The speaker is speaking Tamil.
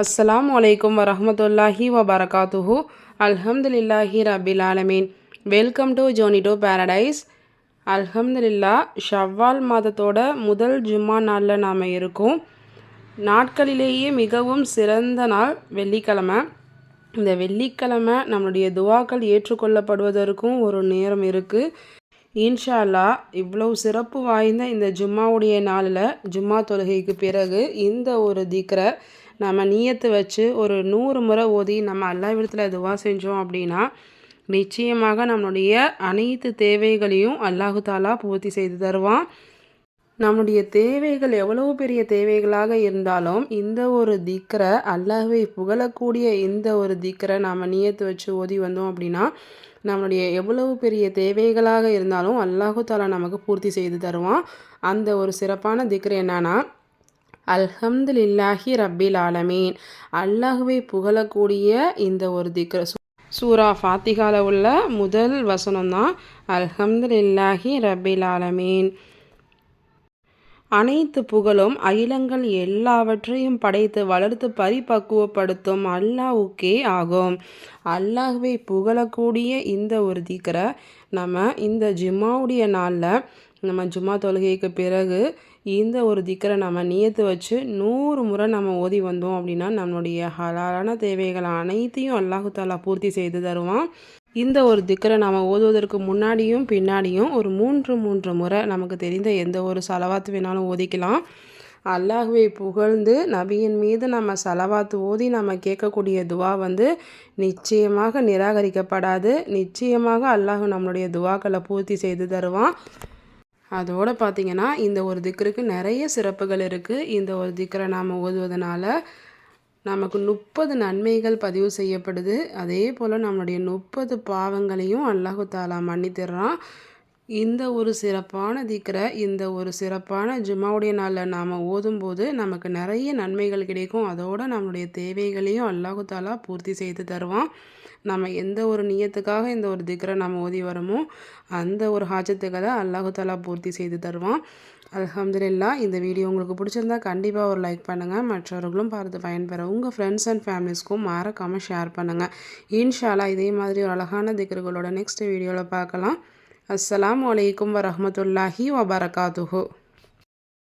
அஸ்லாம் வலைக்கம் வரமத்துல்லாஹி வபரகாத்துஹு. அல்ஹம்துலில்லாஹி ரபில் ஆலமீன். Welcome to journey to paradise அல்ஹம்துலில்லா ஷவ்வால் மாதத்தோட முதல் ஜும்மா நாளில் நாம் இருக்கோம். நாட்களிலேயே மிகவும் சிறந்த நாள் வெள்ளிக்கிழமை. இந்த வெள்ளிக்கிழமை நம்மளுடைய துவாக்கள் ஏற்றுக்கொள்ளப்படுவதற்கும் ஒரு நேரம் இருக்குது இன்ஷா அல்லா இவ்வளவு சிறப்பு வாய்ந்த இந்த ஜும்மாவுடைய நாளில் ஜும்மா தொழுகைக்கு பிறகு இந்த ஒரு திக்ரை நம்ம நீயத்து வச்சு ஒரு நூறு முறை ஓதி நம்ம அல்லாவிடத்தில் துவா செஞ்சோம் அப்படின்னா நிச்சயமாக நம்மளுடைய அனைத்து தேவைகளையும் அல்லாஹு தாலா பூர்த்தி செய்து தருவான். நம்முடைய தேவைகள் எவ்வளவு பெரிய தேவைகளாக இருந்தாலும் இந்த ஒரு திக்கரை அல்லாஹை புகழக்கூடிய இந்த ஒரு திக்கரை நாம் நீயத்து வச்சு ஓதி வந்தோம் அப்படின்னா நம்மளுடைய எவ்வளவு பெரிய தேவைகளாக இருந்தாலும் அல்லாஹு தாலா நமக்கு பூர்த்தி செய்து தருவான். அந்த ஒரு சிறப்பான திக்கரை என்னன்னா அல்ஹம்துலில்லாஹி ரப்பில் ஆலமீன். அல்லாஹுவை புகழக்கூடிய இந்த ஒரு திக்ர சூரா ஃபாத்திகால உள்ள முதல் வசனம் தான் அல்ஹம்துலில்லாஹி ரப்பில் ஆலமீன். அனைத்து புகழும் அகிலங்கள் எல்லாவற்றையும் படைத்து வளர்த்து பரிபக்குவப்படுத்தும் அல்லாஹுக்கே ஆகும். அல்லாஹுவை புகழக்கூடிய இந்த ஒரு திக்கரை நம்ம இந்த ஜிம்மாவுடைய நாளில் நம்ம ஜும்மா தொழுகைக்கு பிறகு இந்த ஒரு திக்கரை நம்ம நியத்து வச்சு நூறு முறை நம்ம ஓதி வந்தோம் அப்படின்னா நம்மளுடைய ஹலாலான தேவைகள் அனைத்தையும் அல்லாஹு தாலா பூர்த்தி செய்து தருவான். இந்த ஒரு திக்கரை நம்ம ஓதுவதற்கு முன்னாடியும் பின்னாடியும் ஒரு மூன்று மூன்று முறை நமக்கு தெரிந்த எந்த ஒரு செலவாத்து வேணாலும் ஓதிக்கலாம். அல்லாஹுவை புகழ்ந்து நபியின் மீது நம்ம செலவாத்து ஓதி நம்ம கேட்கக்கூடிய துவா வந்து நிச்சயமாக நிராகரிக்கப்படாது. நிச்சயமாக அல்லாஹு நம்மளுடைய துவாக்களை பூர்த்தி செய்து தருவான். அதோடு பார்த்திங்கன்னா இந்த ஒரு திக்கருக்கு நிறைய சிறப்புகள் இருக்குது இந்த ஒரு திக்கரை நாம் ஓதுவதனால நமக்கு முப்பது நன்மைகள் பதிவு செய்யப்படுது. அதே போல் நம்மளுடைய முப்பது பாவங்களையும் அல்லாஹு தாலா மன்னித்திடுறான். இந்த ஒரு சிறப்பான திக்கரை இந்த ஒரு சிறப்பான ஜுமாவுடைய நாளில் நாம் ஓதும்போது நமக்கு நிறைய நன்மைகள் கிடைக்கும். அதோடு நம்மளுடைய தேவைகளையும் அல்லாஹுத்தாலா பூர்த்தி செய்து தருவான். நம்ம எந்த ஒரு நியத்துக்காக இந்த ஒரு திக்கரை நம்ம ஓதி வரமோ அந்த ஒரு ஹாஜத்துக்களை தான் அல்லாஹுத்தாலா பூர்த்தி செய்து தருவான். அலமதுல்லா இந்த வீடியோ உங்களுக்கு பிடிச்சிருந்தா கண்டிப்பாக ஒரு லைக் பண்ணுங்கள் மற்றவர்களும் பார்த்து பயன்பெற உங்கள் ஃப்ரெண்ட்ஸ் அண்ட் ஃபேமிலிஸ்க்கும் மறக்காமல் ஷேர் பண்ணுங்கள் இன்ஷாலா இதே மாதிரி ஒரு அழகான திக்கர்களோட நெக்ஸ்ட் வீடியோவில் பார்க்கலாம். அஸ்ஸலாம் வலைக்கம் வரமத்துல்லாஹி வபரகாத்துஹு.